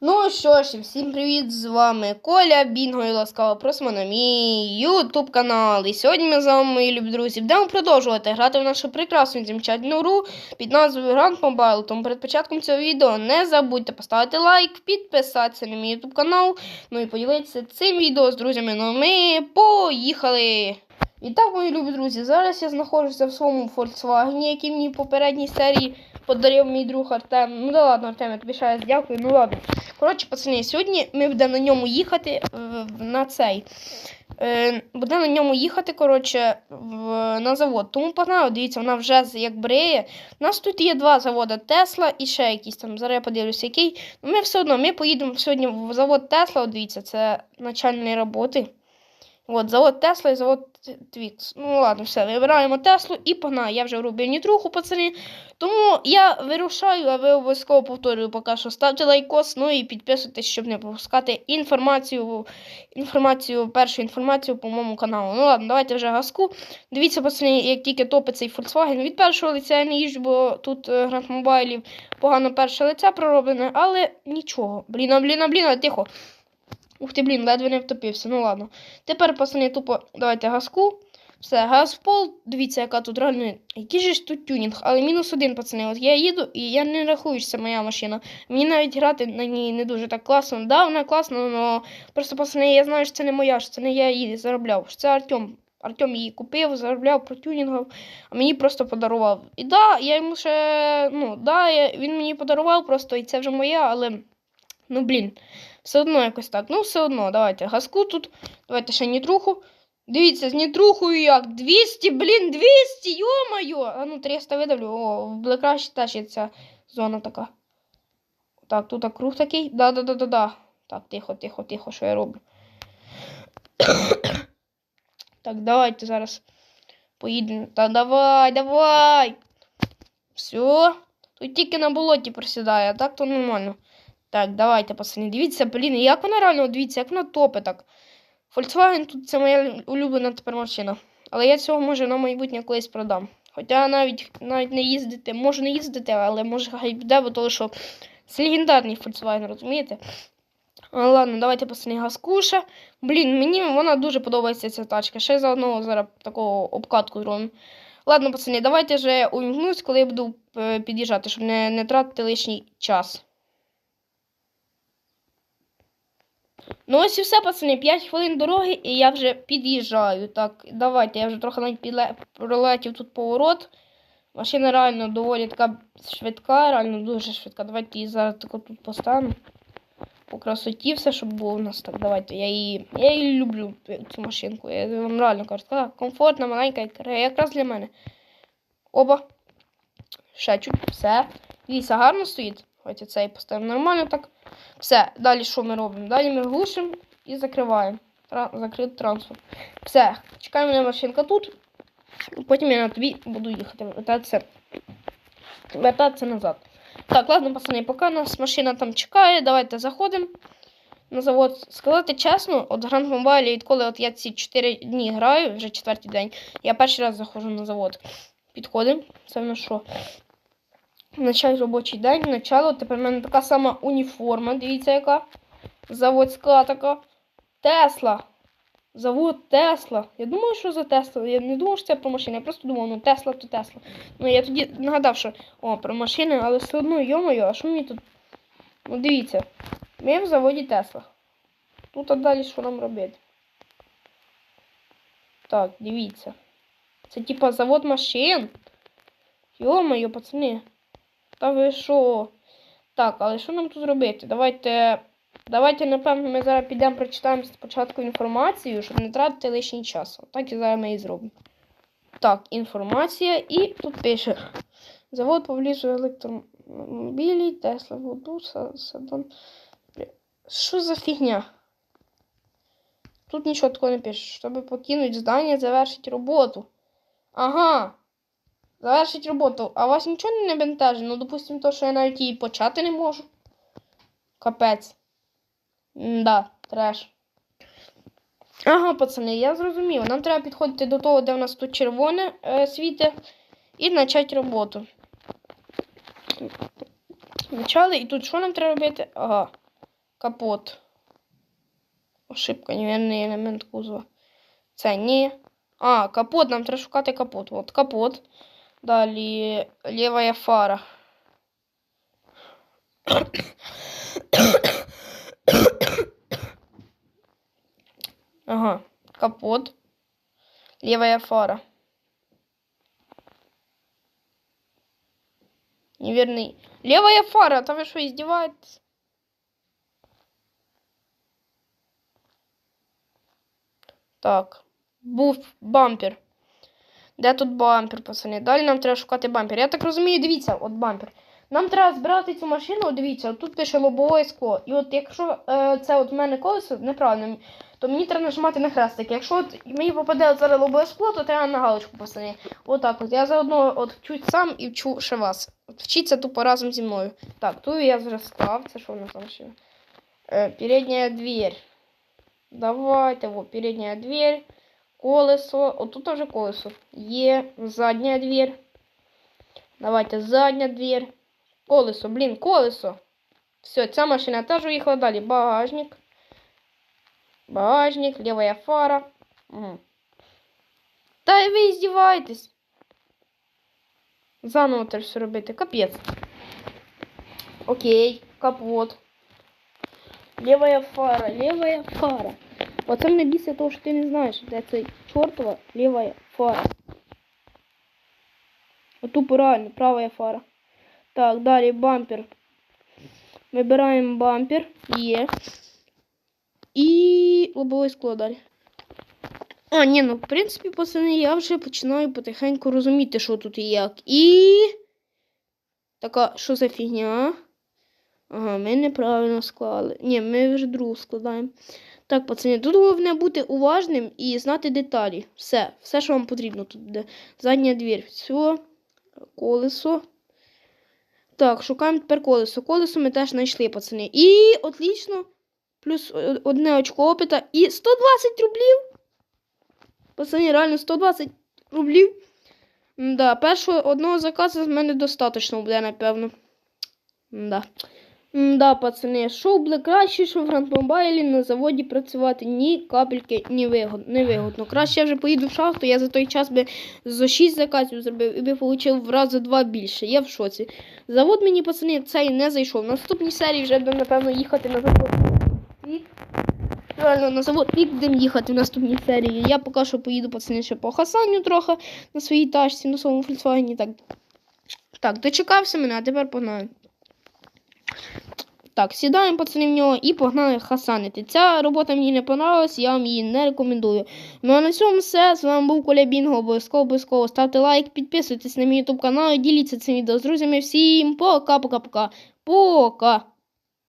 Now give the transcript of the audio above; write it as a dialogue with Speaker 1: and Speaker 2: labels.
Speaker 1: Ну що ж, всім привіт! З вами Коля Бінго і ласкаво просимо на мій YouTube канал. І сьогодні ми з вами, мої любі друзі, будемо продовжувати грати в нашу прекрасну замечательну гру під назвою Grand Mobile. Тому перед початком цього відео не забудьте поставити лайк, підписатися на мій YouTube канал, ну і поділитися цим відео з друзями. Ну ми поїхали! І так, мої любі друзі, зараз я знаходжуся в своєму Volkswagen, який в попередній серії подарив мій друг Артем. Ну да ладно, Артем, я тобі ще раз дякую. Ну ладно. Коротше, пацани, сьогодні ми будемо на ньому їхати е, на цей. Е, Будемо на ньому їхати, коротше, в, на завод. Тому погнали, дивіться, вона вже як бреє. У нас тут є два заводи Тесла і ще якісь там. Зараз я подивлюся, який. Ну, ми все одно ми поїдемо сьогодні в завод Тесла. Дивіться, це начальні роботи. От, завод Тесла і завод Твікс. Ну ладно, все, вибираємо Теслу і погнали. Я вже робив нітруху, пацани. Тому я вирушаю, а ви обов'язково повторюю поки що. Ставте лайкос, ну і підписуйтесь, щоб не пропускати інформацію, інформацію, першу інформацію по моєму каналу. Ну ладно, давайте вже газку. Дивіться, пацани, як тільки топить цей Volkswagen. Від першого лиця я не їжджу, бо тут е, Grand Mobile погано перше лице пророблене, але нічого. Блін, а блін, блін, тихо. Ух ти, блін, ледве не втопився. Ну ладно. Тепер, пацани, тупо давайте газку. Все, газ в пол. Дивіться, яка тут реально. Який же ж тут тюнінг, але мінус один, пацани. От я їду і я не рахую, що це моя машина. Мені навіть грати на ній не дуже так класно. Да, вона класна, але просто, пацани, я знаю, що це не моя, що це не я її заробляв. Що це Артем. Артем її купив, заробляв, протюнінгав, а мені просто подарував. І да, я йому ще. Ну, да, я, він мені подарував просто, і це вже моя, але. Ну, блін. Все одно якось так. Ну, все одно, давайте газку тут. Давайте ще нітруху. Дивіться, з нітрухою як. 200, блін, 200, йо-моє! А ну 300 видавлю. О, в Блекраші теж є ця зона така. Так, тут круг такий. Да-да-да-да-да. Так, тихо, тихо, тихо, що я роблю. так, давайте зараз поїдемо. Та давай, давай. Все. Тут тільки на болоті просідає, а так то нормально. Так, давайте, пацани, дивіться, блін, як вона реально, дивіться, як вона топить так. Volkswagen тут це моя улюблена тепер машина. Але я цього може на майбутнє колись продам. Хоча навіть навіть не їздити, можу не їздити, але може хай буде, бо того, що це легендарний Volkswagen, розумієте? А, ладно, давайте пацани газкуша. Блін, мені вона дуже подобається ця тачка. Ще заодно зараз такого обкатку зробимо. Ладно, пацани, давайте вже увімкнусь, коли я буду е, під'їжджати, щоб не, не тратити лишній час. Ну ось і все, пацани, 5 хвилин дороги, і я вже під'їжджаю. Так, давайте, я вже трохи навіть підле... пролетів тут поворот. Машина реально доволі така швидка, реально дуже швидка. Давайте її зараз тако тут поставимо. По красоті все, щоб було у нас так. Давайте. Я її, я її люблю, цю машинку. Я вам реально кажу, така комфортна, маленька, якраз для мене. Оба. Ще чуть, все. Ліса гарно стоїть. Давайте цей поставимо нормально так. Все, далі що ми робимо? Далі ми глушимо і закриваємо. Тра- Закрити трансфер. Все, чекаємо на машинка тут. Потім я на тобі буду їхати. Вертатися, вертатися назад. Так, ладно, пацани, поки нас машина там чекає, давайте заходимо на завод. Сказати чесно, от Grand Mobile, відколи от я ці 4 дні граю, вже четвертий день, я перший раз заходжу на завод. Підходимо. Це в нас що? Начай робочий день, начало. Тепер в мене така сама уніформа. Дивіться, яка. Заводська така. Тесла. Завод Тесла. Я думаю, що за Тесла. Я не думав, що це про машини. Я просто думав, ну Тесла то Тесла. Ну я тоді нагадав, що о, про машини, але все одно, йомою, а що мені тут? Ну дивіться. Ми в заводі Тесла. Тут а далі що нам робити? Так, дивіться. Це типа завод машин. Йо-моє, пацани. Та ви що? Так, але що нам тут робити? Давайте. Давайте, напевно, ми зараз підемо прочитаємо спочатку інформацію, щоб не тратити лишній час. Так і зараз ми і зробимо. Так, інформація. І тут пише: Завод поблизу електромобілі, Тесла, Воду, Садан. Що за фігня? Тут нічого такого не пише. Щоб покинути здання, завершити роботу. Ага. Завершить роботу. А вас нічого не бентежить? Ну, допустимо, то, що я навіть її почати не можу. Капець. Да, треш. Ага, пацани, я зрозумів. Нам треба підходити до того, де в нас тут червоне е, світе, і почати роботу. Почали, і тут що нам треба робити? Ага. Капот. Ошибка, невірний елемент кузова. Це ні. А, капот, нам треба шукати капот. От капот. Далі лівая фара. Ага, капот. Левая фара. Неверный. Левая фара, та ви що, издеваетесь? Так. Був бампер. Де тут бампер, пацани? Далі нам треба шукати бампер. Я так розумію, дивіться, от бампер. Нам треба збирати цю машину, дивіться, от тут пише лобове скло. І от якщо е, це от в мене колесо неправильно, то мені треба нажимати на хрестик. Якщо от мені попаде от зараз лобове скло, то треба на галочку пацани. Отак от. Я заодно от вчусь сам і вчу ще вас. От вчіться тупо разом зі мною. Так, тут я вже склав. Це що в нас там ще? Е, передня дверь. Давайте, вот, передняя дверь, колесо. Вот тут тоже колесо. Е, задняя дверь. Давайте, задняя дверь. Колесо, блин, колесо. Все, ця машина теж уїхала далі. Багажник. Багажник, левая фара. Угу. Та ви здіваєтесь. Заново треба все робити. Капець. Окей, капот. Левая фара, левая фара. Оце мене бісить того, що ти не знаєш, де цей чортова левая фара. Отупо реально, правая фара. Так, далі бампер. Вибираємо бампер. Є. І лобове скло далі. А, ні, ну в принципі, пацани, я вже починаю потихеньку розуміти, що тут і як. І. Така, що за фігня? Ага, ми неправильно склали. Ні, ми вже другу складаємо. Так, пацани, тут головне бути уважним і знати деталі. Все, все, що вам потрібно тут буде. Задня двір. Все, колесо. Так, шукаємо тепер колесо. Колесо ми теж знайшли, пацани. І отлично. Плюс одне очко опита. І 120 рублів. Пацани, реально 120 рублів. Да, першого одного заказу з мене достатньо буде, напевно. Да. Да, пацани, що буде краще, що в Грандмобайлі на заводі працювати ні капельки ні вигодно, не вигодно. Краще я вже поїду в шахту, я за той час би за 6 заказів зробив і би отримав в рази два більше. Я в шоці. Завод мені, пацани, цей не зайшов. В наступній серії вже будемо, напевно, їхати на завод. Реально, на завод вік будемо їхати в наступній серії. Я поки що поїду, пацани, ще по Хасаню трохи на своїй тачці, на своєму Volkswagen. Так, так дочекався мене, а тепер погнали. Так, сідаємо пацани в нього і погнали хасанити. Ця робота мені не понравилась, я вам її не рекомендую. Ну а на цьому все. З вами був Коля Бінго. Обов'язково обов'язково ставте лайк, підписуйтесь на мій ютуб канал, діліться цим відео з друзями. Всім пока-пока-пока. Пока!